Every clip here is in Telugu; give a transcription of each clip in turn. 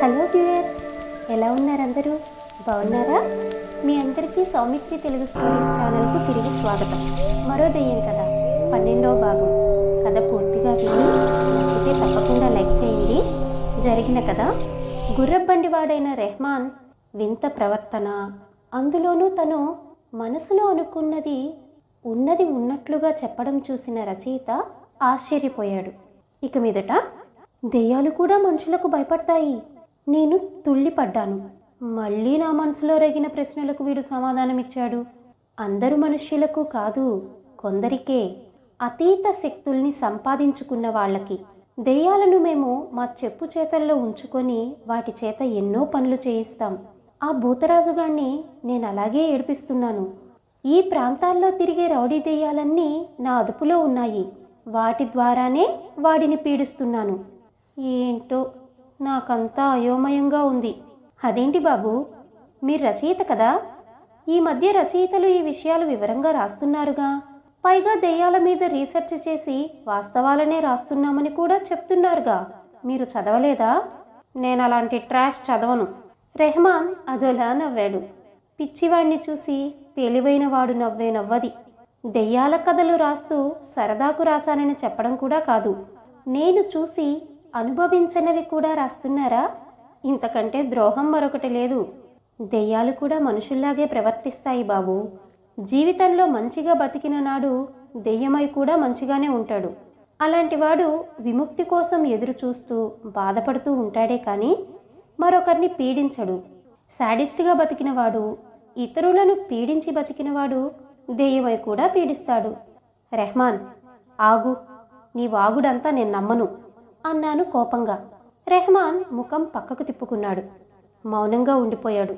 హలో డ్యూయర్స్ ఎలా ఉన్నారు అందరూ? బాగున్నారా? మీ అందరికీ సౌమిత్రి తెలుగు స్టోరీస్ ఛానల్కు తిరిగి స్వాగతం. మరో దెయ్యం కథ పన్నెండవ భాగం. కథ పూర్తిగా విని నచ్చితే తప్పకుండా లైక్ చేయండి. జరిగిన కథ గుర్రబండివాడైన రెహమాన్ వింత ప్రవర్తన. అందులోనూ తను మనసులో అనుకున్నది ఉన్నది ఉన్నట్లుగా చెప్పడం చూసిన రచయిత ఆశ్చర్యపోయాడు. ఇక మీదట దెయ్యాలు కూడా మనుషులకు భయపడతాయి. నేను తుళ్ళిపడ్డాను. మళ్ళీ నా మనసులో రగిన ప్రశ్నలకు వీడు సమాధానమిచ్చాడు. అందరు మనుష్యులకు కాదు కొందరికే. అతీత శక్తుల్ని సంపాదించుకున్న వాళ్ళకి. దెయ్యాలను మేము మా చెప్పు చేతల్లో ఉంచుకొని వాటి చేత ఎన్నో పనులు చేయిస్తాం. ఆ భూతరాజుగాణ్ణి నేను అలాగే ఏడిపిస్తున్నాను. ఈ ప్రాంతాల్లో తిరిగే రౌడీ దెయ్యాలన్నీ నా అదుపులో ఉన్నాయి. వాటి ద్వారానే వాడిని పీడిస్తున్నాను. ఏంటో నాకంతా అయోమయంగా ఉంది. అదేంటి బాబు? మీరు రచయిత కదా? ఈ మధ్య రచయితలు ఈ విషయాలు వివరంగా రాస్తున్నారుగా. పైగా దెయ్యాల మీద రీసెర్చ్ చేసి వాస్తవాలనే రాస్తున్నామని కూడా చెప్తున్నారుగా. మీరు చదవలేదా? నేను అలాంటి ట్రాష్ చదవను. రెహమాన్ అదోలా నవ్వాడు. పిచ్చివాణ్ణి చూసి తెలివైన వాడు నవ్వే నవ్వది. దెయ్యాల కథలు రాస్తూ సరదాకు రాశానని చెప్పడం కూడా కాదు. నేను చూసి అనుభవించనివి కూడా రాస్తున్నారా? ఇంతకంటే ద్రోహం మరొకటి లేదు. దెయ్యాలు కూడా మనుషుల్లాగే ప్రవర్తిస్తాయి బాబు. జీవితంలో మంచిగా బతికిన నాడు దెయ్యమై కూడా మంచిగానే ఉంటాడు. అలాంటివాడు విముక్తి కోసం ఎదురు చూస్తూ బాధపడుతూ ఉంటాడే కానీ మరొకరిని పీడించడు. శాడిస్ట్గా బతికినవాడు ఇతరులను పీడించి బతికినవాడు దెయ్యమై కూడా పీడిస్తాడు. రెహమాన్ ఆగు. నీ వాగుడంతా నేను నమ్మను. అన్నాను కోపంగా. రెహమాన్ ముఖం పక్కకు తిప్పుకున్నాడు. మౌనంగా ఉండిపోయాడు.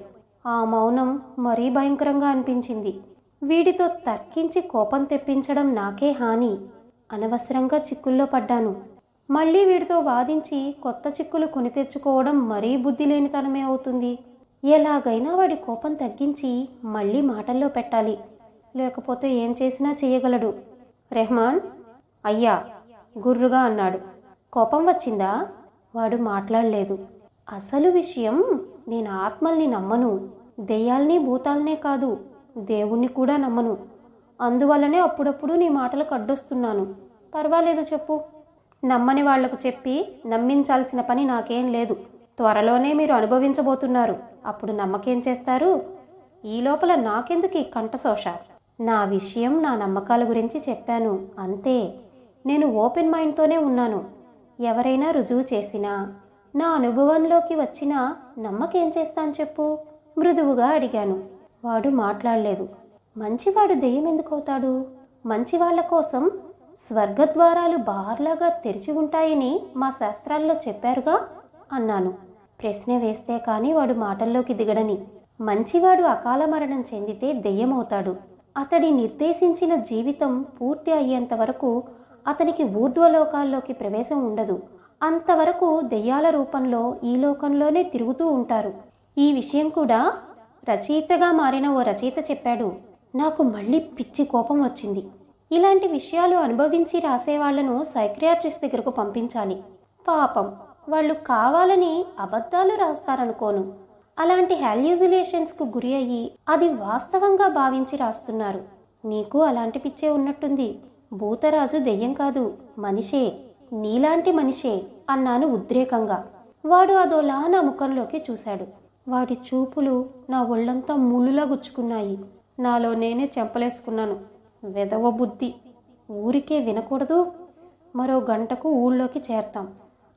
ఆ మౌనం మరీ భయంకరంగా అనిపించింది. వీడితో తర్కించి కోపం తెప్పించడం నాకే హాని. అనవసరంగా చిక్కుల్లో పడ్డాను. మళ్ళీ వీడితో వాదించి కొత్త చిక్కులు కొని తెచ్చుకోవడం మరీ బుద్ధి లేనితనమే అవుతుంది. ఎలాగైనా వాడి కోపం తగ్గించి మళ్ళీ మాటల్లో పెట్టాలి. లేకపోతే ఏం చేసినా చేయగలడు. రెహమాన్? అయ్యా గుర్రుగా అన్నాడు. కోపం వచ్చిందా? వాడు మాట్లాడలేదు. అసలు విషయం నేను ఆత్మల్ని నమ్మను. దెయ్యాల్ని భూతాలనే కాదు దేవుణ్ణి కూడా నమ్మను. అందువల్లనే అప్పుడప్పుడు నీ మాటలకు అడ్డొస్తున్నాను పర్వాలేదు చెప్పు. నమ్మని వాళ్ళకు చెప్పి నమ్మించాల్సిన పని నాకేం లేదు. త్వరలోనే మీరు అనుభవించబోతున్నారు. అప్పుడు నమ్మకేం చేస్తారు? ఈ లోపల నాకెందుకు ఈ కంఠశోష? నా విషయం నా నమ్మకాల గురించి చెప్పాను. అంతే. నేను ఓపెన్ మైండ్తోనే ఉన్నాను. ఎవరైనా రుజువు చేసినా నా అనుభవంలోకి వచ్చినా నమ్మకేం చేస్తాను చెప్పు? మృదువుగా అడిగాను. వాడు మాట్లాడలేదు. మంచివాడు దెయ్యం ఎందుకవుతాడు? మంచివాళ్ళ కోసం స్వర్గద్వారాలు బార్లాగా తెరిచి ఉంటాయని మా శాస్త్రాల్లో చెప్పారుగా? అన్నాను. ప్రశ్న వేస్తే కానీ వాడు మాటల్లోకి దిగడని. మంచివాడు అకాల మరణం చెందితే దెయ్యమవుతాడు. అతడి నిర్దేశించిన జీవితం పూర్తి అయ్యేంత వరకు అతనికి ఊర్ధ్వలోకాల్లోకి ప్రవేశం ఉండదు. అంతవరకు దెయ్యాల రూపంలో ఈ లోకంలోనే తిరుగుతూ ఉంటారు. ఈ విషయం కూడా రచయితగా మారిన ఓ రచయిత చెప్పాడు. నాకు మళ్ళీ పిచ్చి కోపం వచ్చింది. ఇలాంటి విషయాలు అనుభవించి రాసేవాళ్ళను సైక్రియాట్రిస్ట్ దగ్గరకు పంపించాలి. పాపం వాళ్ళు కావాలని అబద్ధాలు రాస్తారనుకోను. అలాంటి హాల్యూజిలేషన్స్కు గురి అయ్యి అది వాస్తవంగా భావించి రాస్తున్నారు. నీకు అలాంటి పిచ్చే ఉన్నట్టుంది. భూతరాజు దెయ్యం కాదు మనిషే నీలాంటి మనిషే అన్నాను ఉద్రేకంగా. వాడు అదోలా నా ముఖంలోకి చూశాడు. వాడి చూపులు నా ఒళ్ళంతా ముళ్ళులా గుచ్చుకున్నాయి. నాలో నేనే చెంపలేసుకున్నాను. వెదవ బుద్ధి. ఊరికే వినకూడదు. మరో గంటకు ఊళ్ళోకి చేరతాం.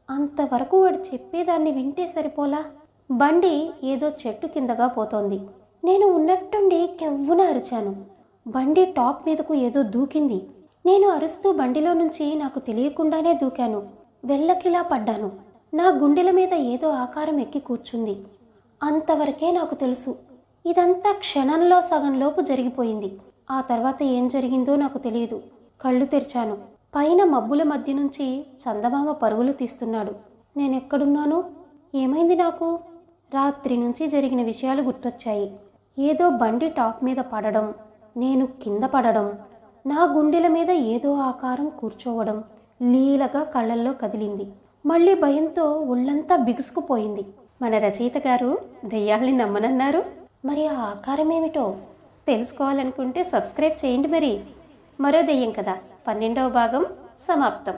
అంతవరకు వాడు చెప్పేదాన్ని వింటే సరిపోలా? బండి ఏదో చెట్టు కిందగా పోతోంది. నేను ఉన్నట్టుండి కెవ్వున అరిచాను. బండి టాప్ మీదకు ఏదో దూకింది. నేను అరుస్తూ బండిలో నుంచి నాకు తెలియకుండానే దూకాను. వెళ్ళకిలా పడ్డాను. నా గుండెల మీద ఏదో ఆకారం ఎక్కి కూర్చుంది. అంతవరకే నాకు తెలుసు. ఇదంతా క్షణంలో సగంలోపు జరిగిపోయింది. ఆ తర్వాత ఏం జరిగిందో నాకు తెలియదు. కళ్ళు తెరిచాను. పైన మబ్బుల మధ్య నుంచి చందమామ పరుగులు తీస్తున్నాడు. నేనెక్కడున్నాను? ఏమైంది నాకు? రాత్రి నుంచి జరిగిన విషయాలు గుర్తొచ్చాయి. ఏదో బండి టాప్ మీద పడడం నేను కింద పడడం నా గుండెల మీద ఏదో ఆకారం కూర్చోవడం లీలగా కళ్ళల్లో కదిలింది. మళ్ళీ భయంతో ఒళ్ళంతా బిగుసుకుపోయింది. మన రచయిత గారు దెయ్యాల్ని నమ్మనన్నారు. మరి ఆ ఆకారం ఏమిటో తెలుసుకోవాలనుకుంటే సబ్స్క్రైబ్ చేయండి మరి. మరో దెయ్యం కదా పన్నెండవ భాగం సమాప్తం.